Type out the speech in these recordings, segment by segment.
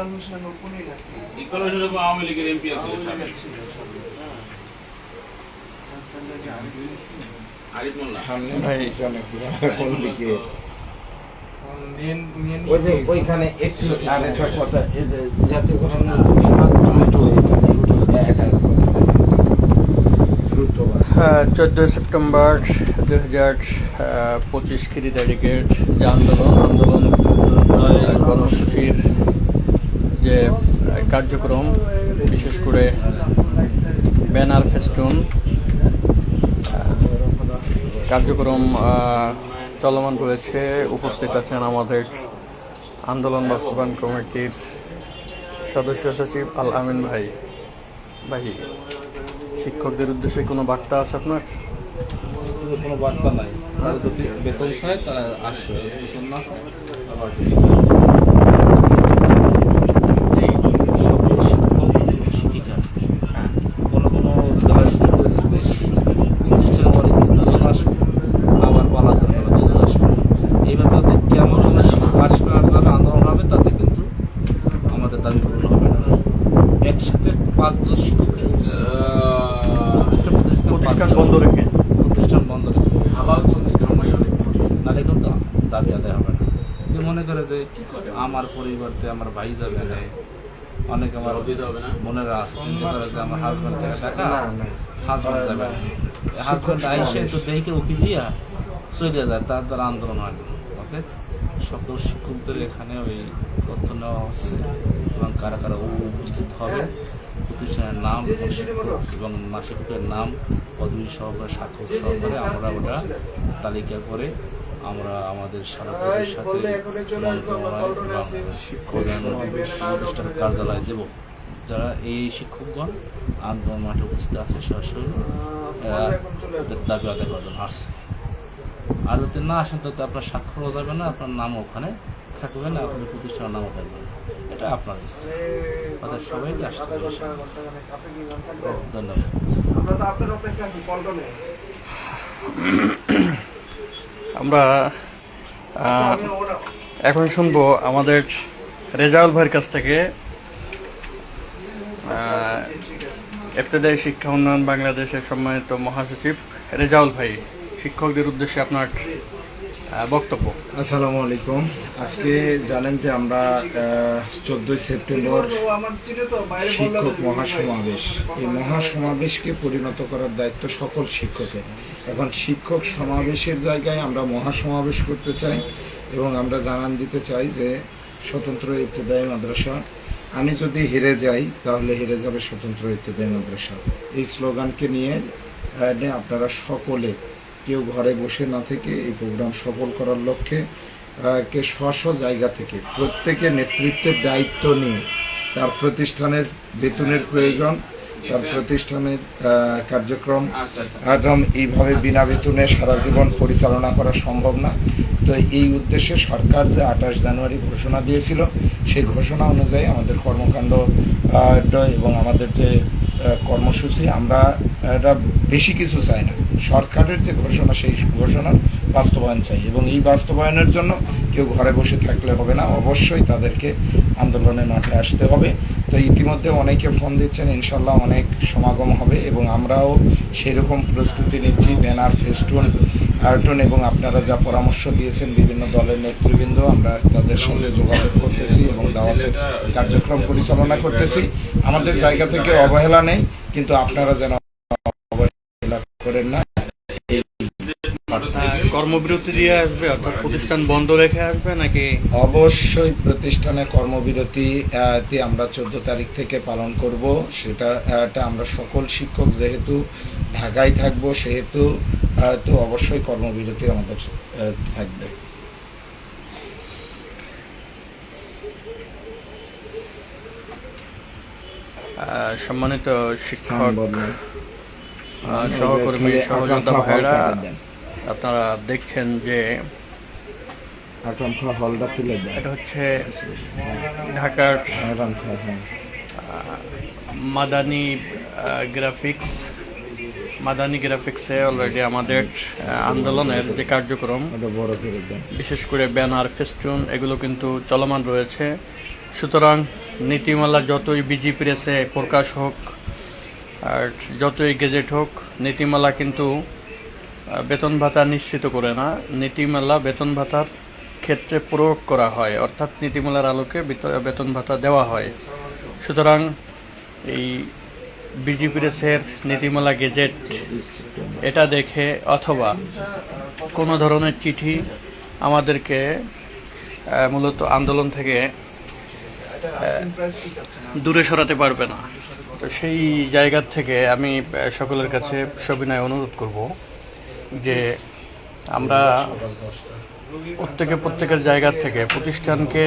ইকবাল হোসেন ওপেনই রাখি। ইকবাল হোসেন আওয়ামী লীগের এমপি আছে মোল্লা। সামনে ভাই। কোন দিকে? মেন মেন ওই যে ওইখানে একটু আর একটা কথা এই যে জাতীয়করণের ঘোষণা দ্রুত এখানে একটু একটা কথা দ্রুত চোদ্দোই সেপ্টেম্বর দু হাজার পঁচিশ খিরি তারিখের যে আন্দোলন আন্দোলন কর্মসূচির যে কার্যক্রম, বিশেষ করে ব্যানার ফেস্টুন, কার্যক্রম চলমান রয়েছে, উপস্থিত আছেন আমাদের আন্দোলন বাস্তবায়ন কমিটির সদস্য সচিব আল আমিন ভাই। ভাই, শিক্ষকদের উদ্দেশ্যে কোনো বার্তা আছে আপনার? কোনো বার্তা নাই। তারা যদি বেতন চায়, তারা আসবে। বেতন না চায় আবার যদি যে সকল শিক্ষক শিক্ষিকা কোনো কোনো জায়গায় শুনতেছে যে প্রতিষ্ঠান বলে দুজন আসবে আবার বলা যাবে না দুজন আসবে এইভাবে ওদের কেমন হলে শিক্ষক আসবে আর যাবে আন্দোলন হবে তাতে কিন্তু আমাদের দাবি পূরণ হবে না একসাথে পাঁচজন শিক্ষকের একটা প্রতিষ্ঠান প্রতিষ্ঠান পাঁচজন- বন্ধ রেখে প্রতিষ্ঠান বন্ধ রেখে আবার প্রতিষ্ঠান হয় অনেক নাহলে কিন্তু দাবি আদায় হবে না যে মনে করে যে আমার পরিবর্তে আমার ভাই যাবে না। অনেক আমার দিতে হবে না। মনেরা আছে চিন্তা করে যে আমার হাজব্যান্ড থেকে টাকা না, না। হাজব্যান্ড যাবে না। হাজব্যান্ড আইসে তো দেখে উকি দিয়া চলে যায় তার দ্বারা আন্দোলন হয় না। অতএব সকল শিক্ষকদের এখানে ওই তথ্য নেওয়া হচ্ছে এবং কারা কারা উপস্থিত হবে প্রতিষ্ঠানের নাম এবং শিক্ষক এবং মা নাম পদবী সহকারে স্বাক্ষর সহকারে আমরা ওটা তালিকা করে আমরা আমাদের সারা উপদেষ্টার কার্যালয়ে দেব। যারা এই শিক্ষকগণ আন্দোলন মাঠে উপস্থিত আছে সরাসরি দাবি আদায় করার জন্য আসছে। আর যদি না আসেন তাতে আপনার স্বাক্ষরও যাবে না আপনার নাম ওখানে থাকবে না আপনার প্রতিষ্ঠানের নামও থাকবে না। এটা আপনার ইচ্ছা। তাদের সবাইকে আসতে হবে। ধন্যবাদ। আমরা আহ, এখন শুনব আমাদের রেজাউল ভাইয়ের কাছ থেকে এফতেদায়ী শিক্ষা উন্নয়ন বাংলাদেশের সম্মানিত মহাসচিব রেজাউল ভাই শিক্ষকদের উদ্দেশ্যে আপনার বক্তব্য। আসসালামু আলাইকুম। আজকে জানেন যে আমরা চোদ্দই সেপ্টেম্বর শিক্ষক মহাসমাবেশ। এই মহাসমাবেশকে পরিণত করার দায়িত্ব সকল শিক্ষকের। এখন শিক্ষক সমাবেশের জায়গায় আমরা মহাসমাবেশ করতে চাই এবং আমরা জানান দিতে চাই যে স্বতন্ত্র ইত্তেদায়ী মাদ্রাসা, আমি যদি হেরে যাই, তাহলে হেরে যাবে স্বতন্ত্র ইত্তেদায়ী মাদ্রাসা। এই স্লোগানকে নিয়ে আপনারা সকলে কেউ ঘরে বসে না থেকে এই প্রোগ্রাম সফল করার লক্ষ্যে কে স্ব স্ব জায়গা থেকে প্রত্যেকে নেতৃত্বের দায়িত্ব নিয়ে তার প্রতিষ্ঠানের বেতনের প্রয়োজন তার প্রতিষ্ঠানের কার্যক্রম। আচ্ছা আচ্ছা। একদম এইভাবে বিনা বেতনে সারা জীবন পরিচালনা করা সম্ভব না তো এই উদ্দেশ্যে সরকার যে আঠাশ জানুয়ারি ঘোষণা দিয়েছিল সেই ঘোষণা অনুযায়ী আমাদের কর্মকাণ্ড এবং আমাদের যে কর্মসূচি, আমরা এটা বেশি কিছু চাই না। সরকারের যে ঘোষণা, সেই ঘোষণার বাস্তবায়ন চাই এবং এই বাস্তবায়নের জন্য কেউ ঘরে বসে থাকলে হবে না। অবশ্যই তাদেরকে আন্দোলনের মাঠে আসতে হবে। তো ইতিমধ্যে অনেকে ফোন দিচ্ছেন ইনশাল্লাহ অনেক সমাগম হবে এবং আমরাও সেরকম প্রস্তুতি নিচ্ছি। ব্যানার, ফেস্টুন আয়োজন এবং আপনারা যা পরামর্শ দিয়েছেন বিভিন্ন দলের নেতৃবৃন্দ আমরা তাদের সাথে যোগাযোগ করতেছি এবং দাওয়াতের কার্যক্রম পরিচালনা করতেছি। আমাদের জায়গা থেকে অবহেলা নেই কিন্তু আপনারা যেন অবহেলা করেন না। কর্মবিরতি দিয়ে আসবে অর্থাৎ প্রতিষ্ঠান বন্ধ রেখে আসবে নাকি? অবশ্যই প্রতিষ্ঠানে কর্মবিরতি আমরা চোদ্দ তারিখ থেকে পালন করব। সেটা আমরা সকল শিক্ষক যেহেতু ঢাকায় থাকব সেহেতু তো অবশ্যই কর্মবিরতি আমাদের থাকবে। সম্মানিত শিক্ষক সহকর্মী সহযোদ্ধা ভাইরা আপনারা দেখছেন যে এটা হচ্ছে ঢাকার মাদানি গ্রাফিক্স মাদানি গ্রাফিক্সে অলরেডি আমাদের আন্দোলনের যে কার্যক্রম বিশেষ করে ব্যানার ফেস্টুন এগুলো কিন্তু চলমান রয়েছে। সুতরাং নীতিমালা যতই বিজি প্রেসে প্রকাশ হোক আর যতই গেজেট হোক নীতিমালা কিন্তু বেতন ভাতা নিশ্চিত করে না। নীতিমালা বেতন ভাতার ক্ষেত্রে প্রয়োগ করা হয় অর্থাৎ নীতিমালার আলোকে বেতন ভাতা দেওয়া হয়। সুতরাং এই বিজি প্রেসের নীতিমালা, গেজেট, এটা দেখে অথবা কোনো ধরনের চিঠি আমাদেরকে মূলত আন্দোলন থেকে দূরে সরাতে পারবে না। তো সেই জায়গার থেকে আমি সকলের কাছে সবিনয় অনুরোধ করব যে আমরা প্রত্যেকে প্রত্যেকের জায়গা থেকে প্রতিষ্ঠানকে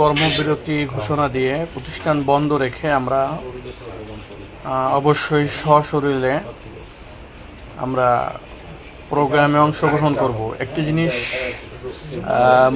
কর্মবিরতি ঘোষণা দিয়ে প্রতিষ্ঠান বন্ধ রেখে আমরা অবশ্যই সশরীরে আমরা প্রোগ্রামে অংশগ্রহণ করব। একটি জিনিস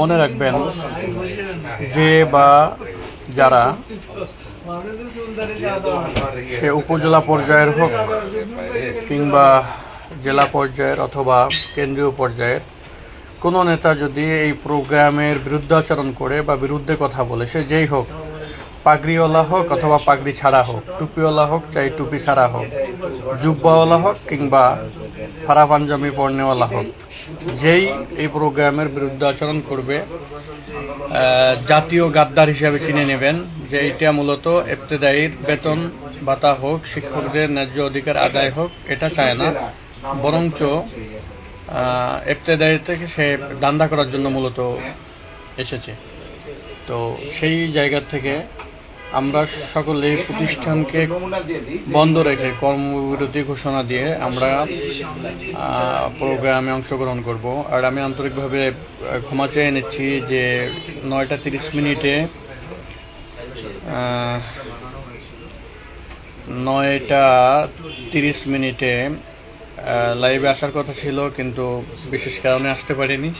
মনে রাখবেন, যে বা যারা সে উপজেলা পর্যায়ের হোক কিংবা জেলা পর্যায়ের অথবা কেন্দ্রীয় পর্যায়ের কোনো নেতা যদি এই প্রোগ্রামের বিরুদ্ধাচরণ করে বা বিরুদ্ধে কথা বলে, সে যেই হোক, পাগড়িওয়ালা হোক অথবা পাগড়ি ছাড়া হোক, টুপিওয়ালা হোক চাই টুপি ছাড়া হোক, জুব্বাওয়ালা হোক কিংবা ফারা পাঞ্জাবি পর্নেওয়ালা হোক, যেই এই প্রোগ্রামের বিরুদ্ধে আচরণ করবে জাতীয় গাদ্দার হিসাবে চিনে নেবেন যে এটা মূলত এফতেদায়ীর বেতন ভাতা হোক, শিক্ষকদের ন্যায্য অধিকার আদায় হোক, এটা চায় না। বরঞ্চ আহ, থেকে সে দান্দা করার জন্য মূলত এসেছে। তো সেই জায়গা থেকে আমরা সকলে প্রতিষ্ঠানকে বন্ধ রেখে কর্মবিরতি ঘোষণা দিয়ে আমরা প্রোগ্রামে অংশগ্রহণ করব। আর আমি আন্তরিকভাবে ক্ষমা চেয়ে নিচ্ছি যে নয়টা তিরিশ মিনিটে নয়টা তিরিশ মিনিটে লাইভে আসার কথা ছিল, কিন্তু বিশেষ কারণে আসতে পারিনি।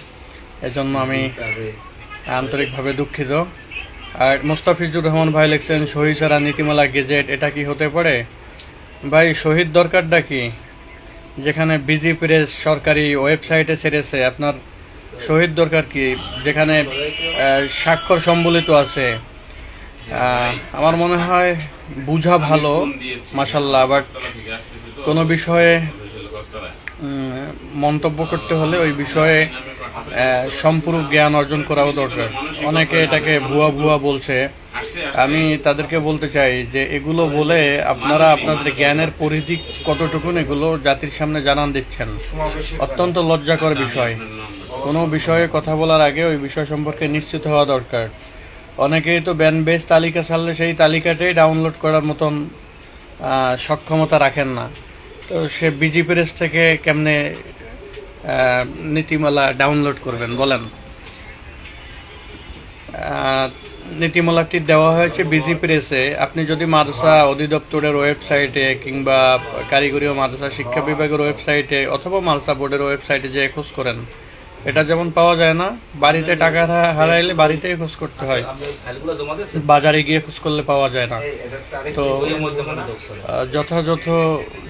এজন্য আমি আন্তরিকভাবে দুঃখিত। আর মোস্তাফিজুর রহমান ভাই লিখছেন, শহীদ সারা নীতিমালা, গেজেট, এটা কি হতে পারে? ভাই, শহীদ দরকারটা কি? যেখানে বিজি প্রেস সরকারি ওয়েবসাইটে ছেড়েছে, আপনার শহীদ দরকার কি? যেখানে স্বাক্ষর সম্বলিত আছে। আমার মনে হয় বুঝা ভালো মাসাল্লাহ বাট কোনো বিষয়ে মন্তব্য করতে হলে ওই বিষয়ে সম্পূর্ণ জ্ঞান অর্জন করাও দরকার। অনেকে এটাকে ভুয়া ভুয়া বলছে। আমি তাদেরকে বলতে চাই যে, এগুলো বলে আপনারা আপনাদের জ্ঞানের পরিধি কতটুকুন এগুলো জাতির সামনে জানান দিচ্ছেন। অত্যন্ত লজ্জাকর বিষয়। কোনো বিষয়ে কথা বলার আগে ওই বিষয় সম্পর্কে নিশ্চিত হওয়া দরকার। অনেকেই তো ব্যান বেস তালিকা ছাড়লে সেই তালিকাটাই ডাউনলোড করার মতন সক্ষমতা রাখেন না। তো সে বিজি প্রেস থেকে কেমনে নীতিমালা ডাউনলোড করবেন, বলেন? নীতিমালাটি দেওয়া হয়েছে বিজি প্রেসে। আপনি যদি মাদ্রাসা অধিদপ্তরের ওয়েবসাইটে কিংবা কারিগরি ও মাদ্রাসা শিক্ষা বিভাগের ওয়েবসাইটে অথবা মাদ্রাসা বোর্ডের ওয়েবসাইটে যে খোঁজ করেন এটা যেমন পাওয়া যায় না বাড়িতে টাকা হারাইলে বাড়িতেই খোঁজ করতে হয়। জমা দিয়েছে বাজারে গিয়ে খোঁজ করলে পাওয়া যায় না। তো যথাযথ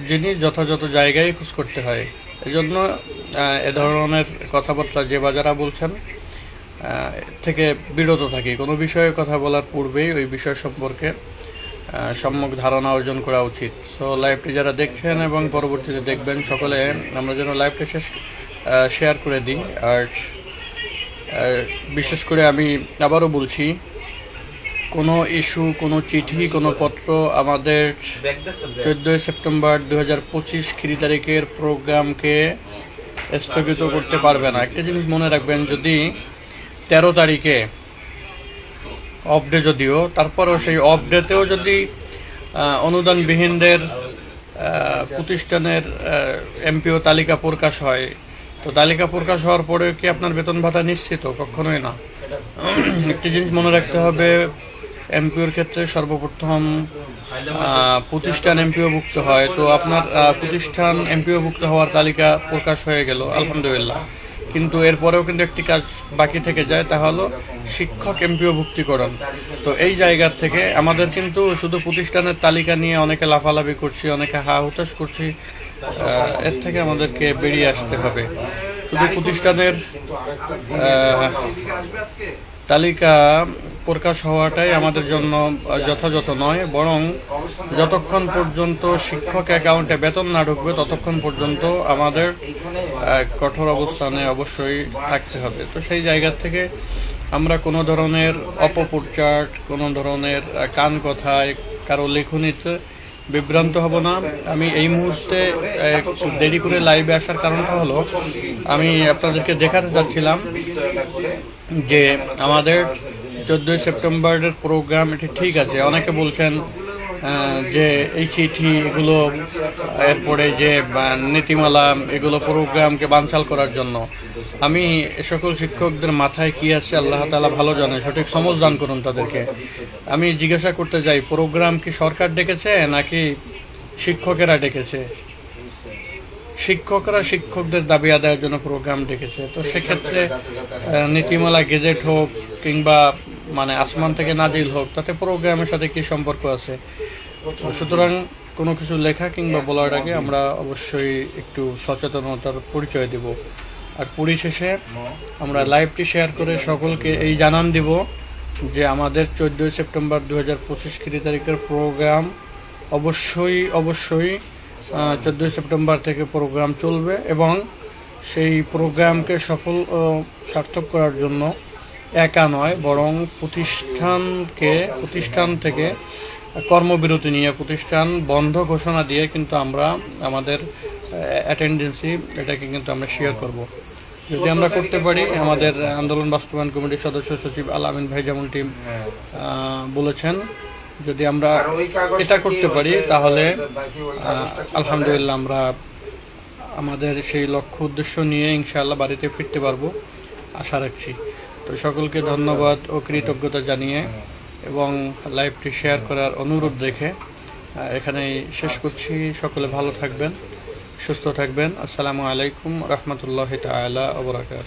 জিনিস যথাযথ জায়গায় খোঁজ করতে হয়। এই জন্য এ ধরনের কথাবার্তা যে বা যারা বলছেন থেকে বিরত থাকি। কোনো বিষয়ে কথা বলার পূর্বেই ওই বিষয় সম্পর্কে সম্যক ধারণা অর্জন করা উচিত। সো লাইভটি যারা দেখছেন এবং পরবর্তীতে দেখবেন সকলে আমরা যেন লাইভটি শেষ শেয়ার করে দিই। আর বিশেষ করে আমি আবারও বলছি, কোনো ইস্যু কোনো চিঠি, কোনো পত্র আমাদের চোদ্দোই সেপ্টেম্বর দু হাজার পঁচিশ খ্রি তারিখের প্রোগ্রামকে স্থগিত করতে পারবে না। একটা জিনিস মনে রাখবেন, যদি তেরো তারিখে অফ ডে যদিও, তারপরেও সেই অফ ডেতেও যদি অনুদানবিহীনদের প্রতিষ্ঠানের এমপিও তালিকা প্রকাশ হয় তো তালিকা প্রকাশ হওয়ার পরেও কি আপনার বেতন ভাতা নিশ্চিত? কখনোই না। একটি জিনিস মনে রাখতে হবে এমপিওর ক্ষেত্রে সর্বপ্রথম প্রতিষ্ঠান এমপিওভুক্ত হয়। তো আপনার প্রতিষ্ঠান এমপিওভুক্ত হওয়ার তালিকা প্রকাশ হয়ে গেল, আলহামদুলিল্লাহ। কিন্তু এরপরেও কিন্তু একটি কাজ বাকি থেকে যায়, তা হলো শিক্ষক এমপিও ভুক্তিকরণ। তো এই জায়গার থেকে আমাদের কিন্তু শুধু প্রতিষ্ঠানের তালিকা নিয়ে অনেকে লাফালাফি করছি, অনেকে হা হুতাশ করছি এর থেকে আমাদেরকে বেরিয়ে আসতে হবে। শুধু প্রতিষ্ঠানের তালিকা প্রকাশ হওয়াটাই আমাদের জন্য যথাযথ নয়, বরং যতক্ষণ পর্যন্ত শিক্ষক অ্যাকাউন্টে বেতন না ঢুকবে, ততক্ষণ পর্যন্ত আমাদের কঠোর অবস্থানে অবশ্যই থাকতে হবে। তো সেই জায়গা থেকে আমরা কোনো ধরনের অপপ্রচার, কোনো ধরনের কান কথায় কারও লেখনীতে বিভ্রান্ত হব না। আমি এই মুহূর্তে দেরি করে লাইভে আসার কারণটা হলো, আমি আপনাদেরকে দেখাতে যাচ্ছিলাম যে আমাদের চোদ্দোই সেপ্টেম্বরের প্রোগ্রাম এটি ঠিক আছে। অনেকে বলছেন যে এই চিঠি এগুলো, এরপরে যে নীতিমালা, এগুলো প্রোগ্রামকে বানচাল করার জন্য। আমি সকল শিক্ষকদের মাথায় কি আছে আল্লাহ তালা ভালো জানে, সঠিক সমজ দান করুন তাদেরকে। আমি জিজ্ঞাসা করতে যাই, প্রোগ্রাম কি সরকার ডেকেছে নাকি শিক্ষকেরা ডেকেছে? শিক্ষকরা শিক্ষকদের দাবি আদায়ের জন্য প্রোগ্রাম ডেকেছে। তো সেক্ষেত্রে নীতিমালা, গেজেট হোক কিংবা মানে আসমান থেকে নাজিল হোক, তাতে প্রোগ্রামের সাথে কি সম্পর্ক আছে? সুতরাং কোনো কিছু লেখা কিংবা বলার আগে আমরা অবশ্যই একটু সচেতনতার পরিচয় দেব। আর পরিশেষে আমরা লাইভটি শেয়ার করে সকলকে এই জানান দিব যে আমাদের চোদ্দোই সেপ্টেম্বর দু হাজার পঁচিশ খ্রি তারিখের প্রোগ্রাম অবশ্যই অবশ্যই চোদ্দোই সেপ্টেম্বর থেকে প্রোগ্রাম চলবে এবং সেই প্রোগ্রামকে সফল সার্থক করার জন্য একা নয়, বরং প্রতিষ্ঠানকে, প্রতিষ্ঠান থেকে কর্মবিরতি নিয়ে প্রতিষ্ঠান বন্ধ ঘোষণা দিয়ে কিন্তু আমরা আমাদের অ্যাটেন্ডেন্সি এটাকে কিন্তু আমরা শেয়ার করব। যদি আমরা করতে পারি, আমাদের আন্দোলন বাস্তবায়ন কমিটির সদস্য সচিব আল আমিন ভাই যেমনটি বলেছেন, যদি আমরা এটা করতে পারি, তাহলে আলহামদুলিল্লাহ আমরা আমাদের সেই লক্ষ্য, উদ্দেশ্য নিয়ে ইনশাআল্লাহ বাড়িতে ফিরতে পারব। আশা রাখছি। তো সকলকে ধন্যবাদ ও কৃতজ্ঞতা জানিয়ে এবং লাইভটি শেয়ার করার অনুরোধ আহ, এখানেই শেষ করছি। সকলে ভালো থাকবেন সুস্থ থাকবেন। আসসালামু আলাইকুম রহমতুল্লাহ তালা ওবরাকাত